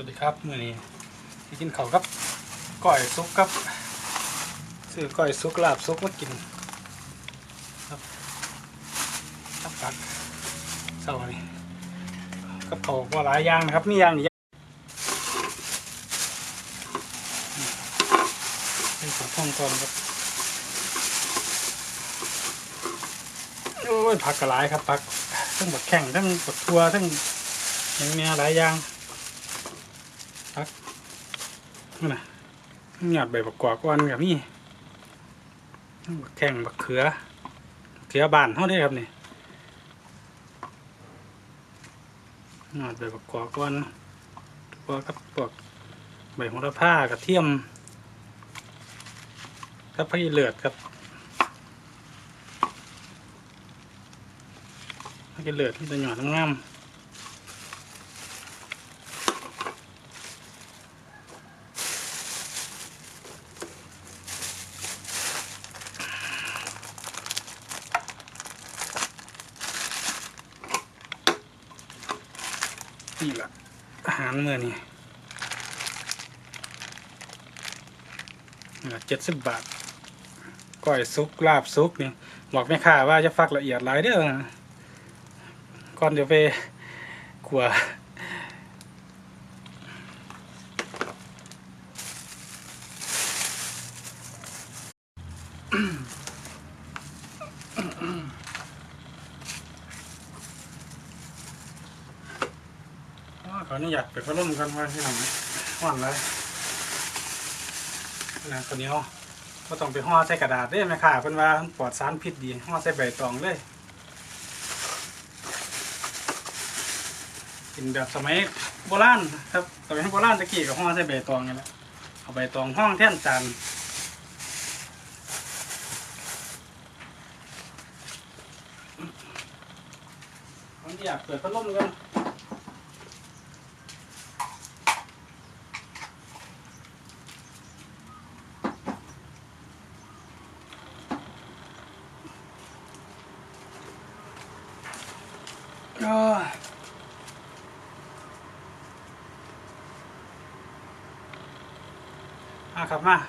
วัสดีครับมื้อนี้ที่กินข้าวกับก้อยซุกครับซื้อก้อยซุกลาบซุกมากินครับครับปักเช้านี้กับข้าวบ่หลายอย่างนะครับมีอย่างนี้เป็นข้าวท่องก่อนครับโอ้ยผักกระหลายครับผักทั้งบักแข้งทั้งบักทัวทั้งอย่างเนี้ยหลายอย่าง นั่นน่ะหยอดใบบักกวาก้อนกับนี่บักแข้งบักเขือเขือบานเท่าได้ครับนี่หยอดใบบักกวาก้อนตัวกับพวกใบโหระพากระเทียมกับพริกเลือดครับพริกเลือดที่จะหยอดงามๆ นี่แหละอาหารเมื่อนี้ เจ็ดสิบบาทก้อยซุกลาบซุกนี่บอกแม่ค้าว่าจะฟักละเอียดหลายเด้อก่อนเดี๋ยวไปขัวอ๋อขออนุญาตไปพัดลมกันว่าที่หลังห่อนเลย นะคนนี้ก็ต้องไปห่อใส่กระดาษเด้แม่ค้าเพิ่นว่าปลอดสารพิษดีห่อใส่ใบตองเลยกินแบบสมัยโบราณครับสมัยโบราณตะกี้กับห่อใส่ใบตองนี่แหละเอาใบตองห้องแท่นจานผมอยากเปิดพัดลมกันโอ้ย มาครับมา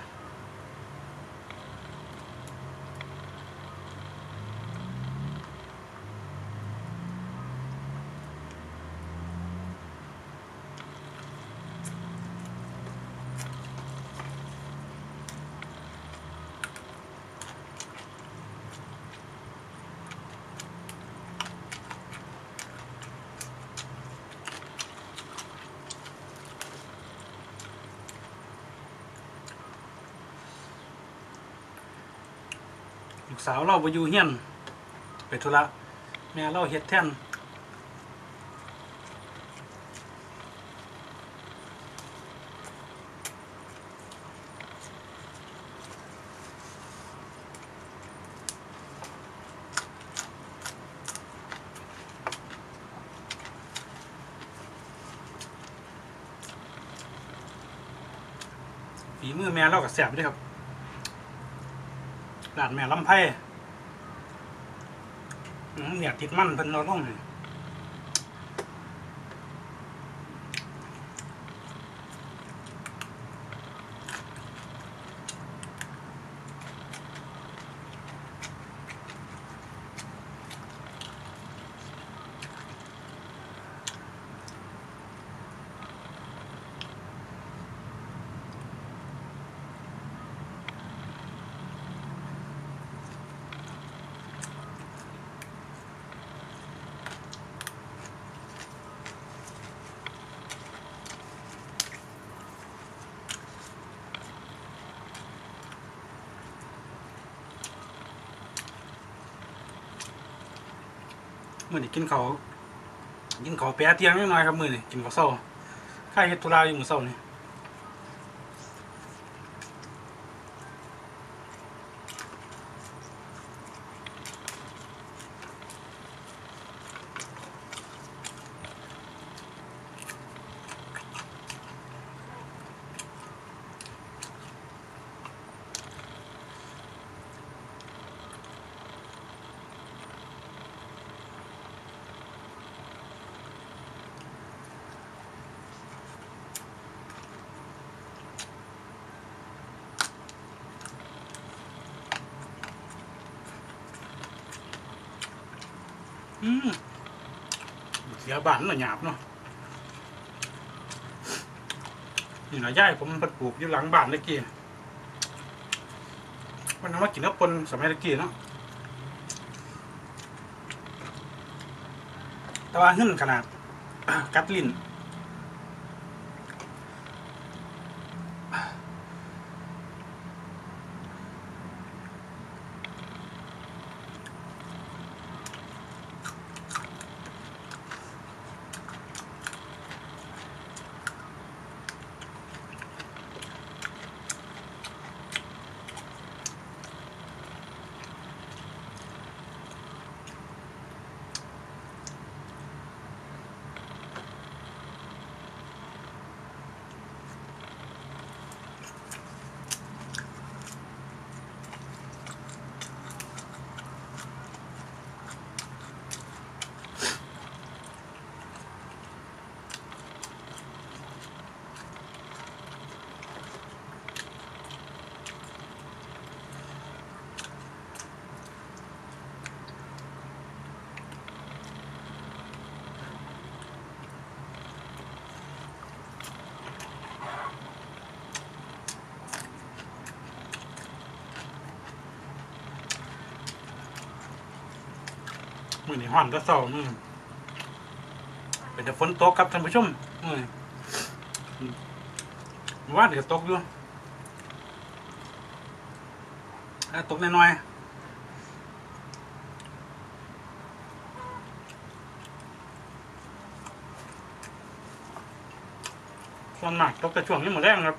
าวเราไปอยู่เฮียนไปธุระแม่เราเฮ็ดแท่นฝีมือแม่เราก็แซ่บด้วยครับ ร้านแม่ลำไพ่เนี่ยติดมั่นเพิ่นเราลง มื้อนี้กินเขากินเขาแปะเตียงนิดหน่อยครับมื้อนี้กินข้าวเช้าข้าเฮ็ดธุระอยู่มื้อเศร้านี่ อืมเสียบ้านน่ะหยาบเนาะนี่นะย่ายผมมันปลูกอยู่หลังบ้านตะกี้มันเอามากินน้ำปนสมัยตะกี้เนาะแต่ว่าหึ่นขนาดกัดลิ้น นี่ห่อนก็เศร้ามือเป็นแต่ฝนตกครับท่านผู้ชมมือนี้ว่าเดี๋ยวตกอยู่ตกน้อยๆส่วนมากตกแต่ช่วงนี้หมดแรงครับ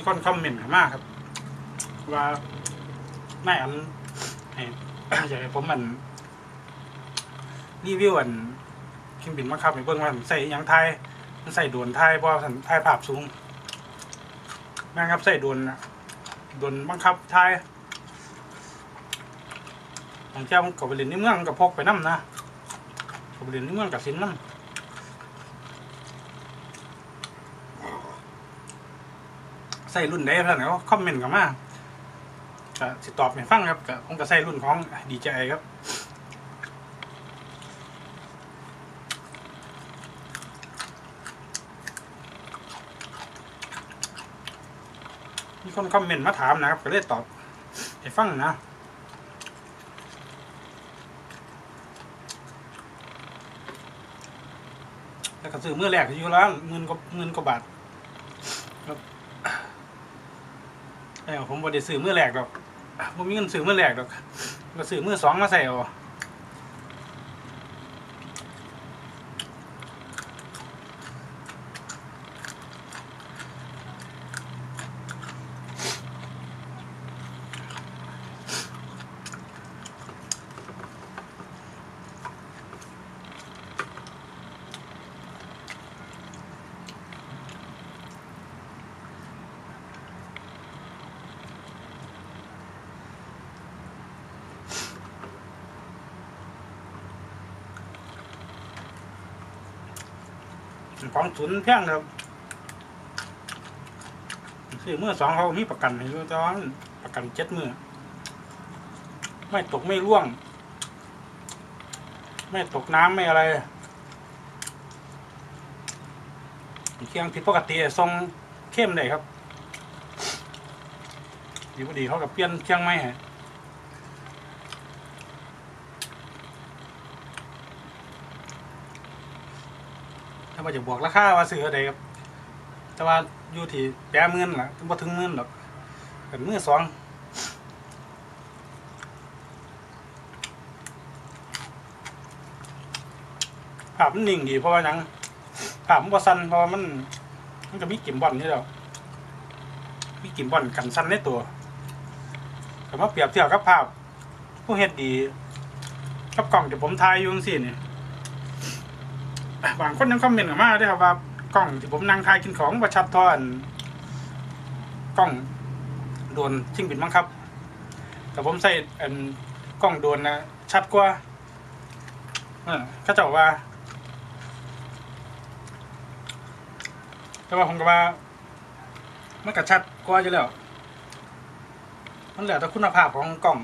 มีคนคอมเมนต์เข้ามากครับ ว่าแม่อันให้อยากให้ผมมันรีวิวอันเครื่องบินบังคับให้เบิ่งว่าใส่ยังไทยมันใส่โดรนไทยบ่สันไทยภาพสูงแม่นครับใส่โดรนโดรนบังคับไทยบางเจ้ามันก็ไปเล่นในเมืองก็พกไปนํนะก็ไปเล่นในเมืองกับสินนํ ใส่รุ่นใดเพิ่นก็คอมเมนต์กันมาก็สิตอบให้ฟังครับก็ผมก็ใส่รุ่นของ DJI ครับมีคนคอมเมนต์มาถามนะครับ ก็เลยตอบให้ฟังนะแล้วก็ซื้อมือแรกอยู่แล้วเงินก็เงินก็บาทครับ เออผมบ่ได้ซื้อมือแรกดอกผมมีเงินซื้อมือแรกดอกก็ซื้อมือสองมาใส่เอา ของศูนย์แพงครับซื้อมือสองเขามีประกันให้ยู่แตอนประกันเจ็ดมือไม่ตกไม่ร่วง ไม่ตกน้ำไม่อะไรเครื่องผิดปกติทรงเข้มเลยครับ ดีพอดีเขากับเปลี่ยนเครื่องไม่ ถ้าว่าจะบอกราคาว่าซื้ออะไรครับ แต่ว่าอยู่ที่แปดหมื่นล่ะบ่ถึงหมื่นหรอกเป็นมือสองภาพมันนิ่งดีเพราะว่าหยังภาพมันบ่สั่นเพราะว่ามัน มันก็มีกิ่มบอลนี่แล้วมีกิ่มบอลกันสั่นในตัวแต่ว่าเปรียบเทียบกับภาพ ผู้เฮ็ดดีกับกล่องที่ผมถ่ายอยู่จังซี่นี่ บางคนยังคอมเมนต์กันมาด้วยครับว่ากล้องที่ผมนั่งถ่ายกินของประชัดทออันกล้องโดนชิงบินมั้งครับ แต่ผมใส่อันกล้องโดนนะชัดกว่าเออเขาเจ้าว่า แต่ว่าผมก็ว่ามันก็ชัดกว่าอยู่แล้ว มันแล้วแต่คุณภาพของกล้อง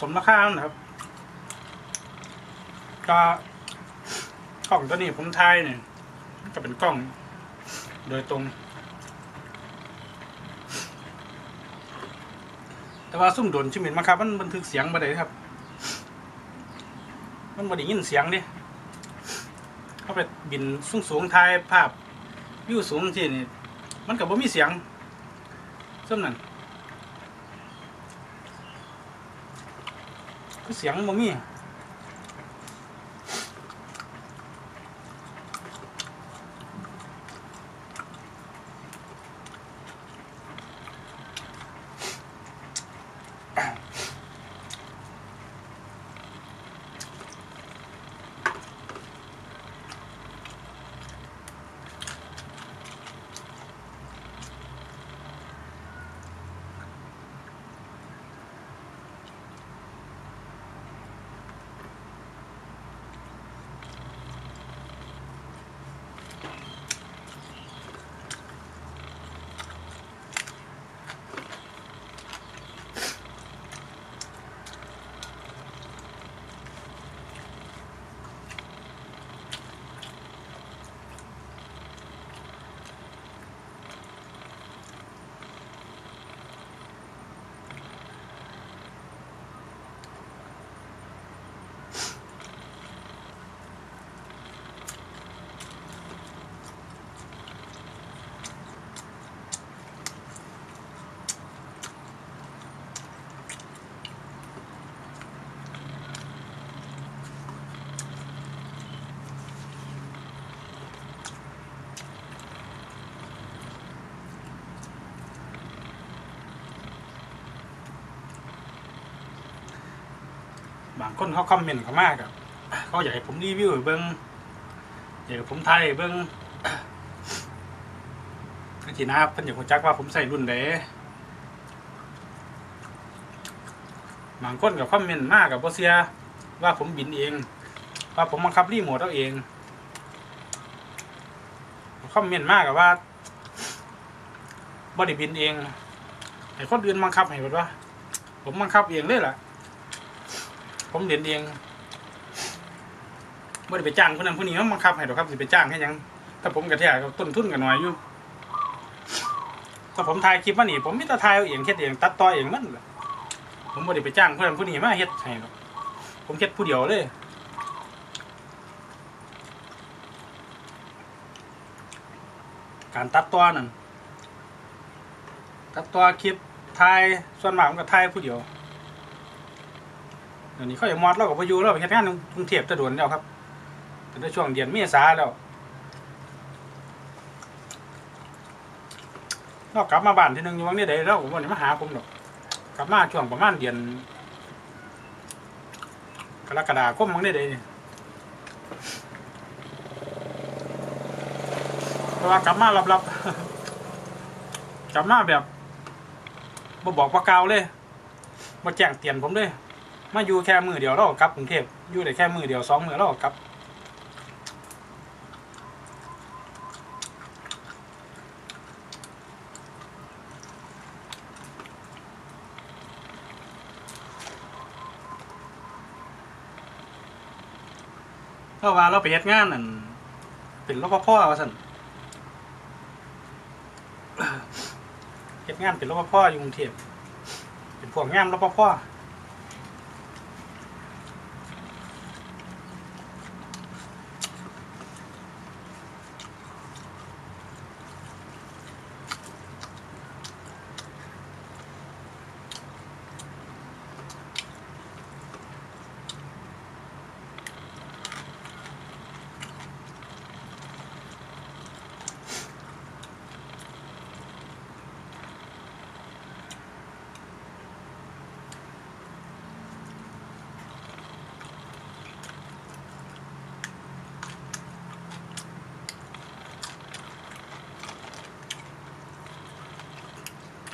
สมราคานะครับก็กล้องตัวนี้ผมทายเนี่ยจะเป็นกล้อง โดยตรง แต่ว่าซุ่มโดนชิมินมาครับ มันบันทึกเสียงมาได้ครับ มันบ่ได้ยินเสียงดิเขาไปบินสูงสูงๆถ่ายภาพวิวสูงที่นี่มันกับบ่มีเสียงซึ่งนั่น คือ บางคนเขาคอมเมนต์เขามากอะเขาอยากให้ผมรีวิวเบิ้งอยากให้ผมไทยเบิ้งก็ทีนะครับเพิ่นอยากรู้จักว่าผมใส่รุ่นใดบางคนกับคอมเมนต์มากกับโบเซียว่าผมบินเอง ว่าผมบังคับรีโมทเอาเองคอมเมนต์มากกับว่าบอดี้บินเองไอ้คนอื่นบังคับให้หมดว่า ผมบังคับเองเลยล่ะ ผมเรียนเองไม่ได้ไปจ้างคนนั้นคนนี้มาบังคับให้หรอกครับสิไปจ้างให้ยัง ถ้าผมกระแทกต้นทุนกันหน่อยอยู่ถ้าผมถ่ายคลิปมานี่ผมมิตรถ่ายเอาเองเฮ็ดเองตัดต่อเองมันแหละผมบ่ได้ไปจ้างคนนั้นคนนี้มาเฮ็ดให้หรอกผมเฮ็ดผู้เดียวเลยการตัดต่อนั่นตัดต่อคลิปถ่ายส่วนมากผมก็ถ่ายผู้เดียว เดี๋ยวนี้เขาอยากมอดเรากับพายุเราไปเฮ็ดงานกรุงเทพจะโดนแล้วครับแต่ในช่วงเดือนเมษาแล้วเรากลับมาบ้านทีหนึงอยู่วังนี้ได้เราวันนี้มาหาผมหรอกกลับมาช่วงประมาณเดือนกรกฎาคมวังนี้ได้เพราะว่ากลับมาลับๆกลับมาแบบบ่บอกว่ากาวเลยมาแจ้งเตือนผมเลย มาอยู่แค่มือเดียวเราก็กลับกรุงเทพอยู่ได้แค่มือเดียวสองมือเราก็กลับเพราะว่าเราไปเฮ็ดงานนั่นเป็นรปภว่าซั่นเฮ็ดงานเป็นรปภอยู่กรุงเทพเป็นพวกงานรปภ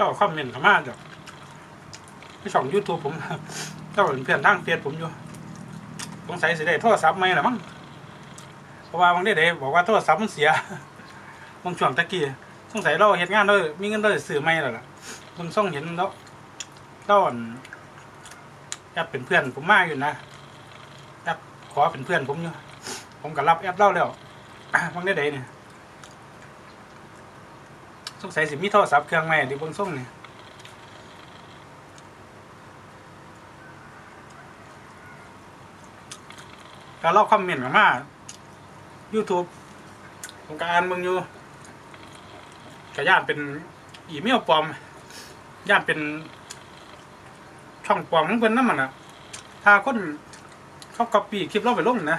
จ้าคอมเมนต์เข้ามาจ้ะในช่อง YouTube ผมเจ้าเป็นเพื่อนทางเฟซผมอยู่สงสัยสิได้โทรศัพท์ใหม่ล่ะมั้งเพราะว่าบางทีได้บอกว่าโทรศัพท์มันเสียบางช่วงตะกี้สงสัยเราเฮ็ดงานเรามีเงินเราได้ซื้อใหม่แล้วล่ะเบิ่งส่งเห็นแล้วเราอั่นแอดเป็นเพื่อนผมมาอยู่นะแอดขอเป็นเพื่อนผมอยู่ผมก็รับแอดเล่าแล้วบางทีได้เนี่ย สงสัยสิมีโทรศัพท์เครื่องใหม่ดิเบิ่งส่งนี่ก็เล่าคอมเมนต์กันมา YouTube ผมก็อ่านเบิ่งอยู่ก็ย่านเป็นอีเมลปลอมย่านเป็นช่องปลอมของเพิ่นนำมันน่ะถ้าคนเขาก๊อปปี้คลิปเราไปลงนะ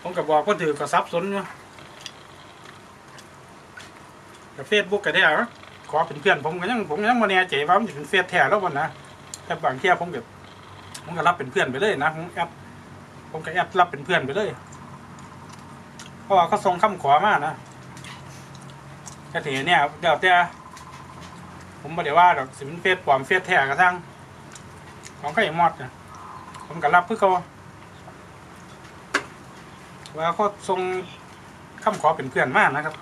ผมก็บอกว่าถือก็สับสนอยู่ กับเฟซบุ๊กก็ได้อขอเป็นเพื่อนผมก็ยังผมยังมาแน่ใจว่ามันจะเป็นเฟซแท้แล้ววันนะแต่บางเที่ยผมแบบผมก็รับเป็นเพื่อนไปเลยนะผมแอดผมก็แอดรับเป็นเพื่อนไปเลยเพราะว่าเขาส่งคำขอมานะแต่ทีเนี่ยเดี๋ยวแต่ผมไม่ได้ว่าดอกสิเป็นเฟซปลอมเฟซแท้กระทั่งของก็ยังมอดนะผมก็รับเพื่อเขาว่าเขาส่งคำขอเป็นเพื่อนมากนะครับ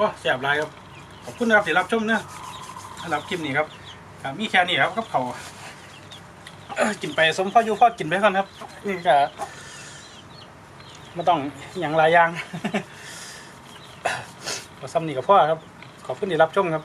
ก็แสบลายครับ ขอบคุณนะครับที่รับชมเนะสำหรับคลิปนี้ครับมีแค่นี้ครับกับเขาวเอ้อกินไปสมพ่ออยู่พ่อกินไปก่อนครับ นี่ก็ไม่ต้องอย่างหลายอย่างขอซ้ำนี่กับพ่อครับ ขอบคุณที่รับชมครับ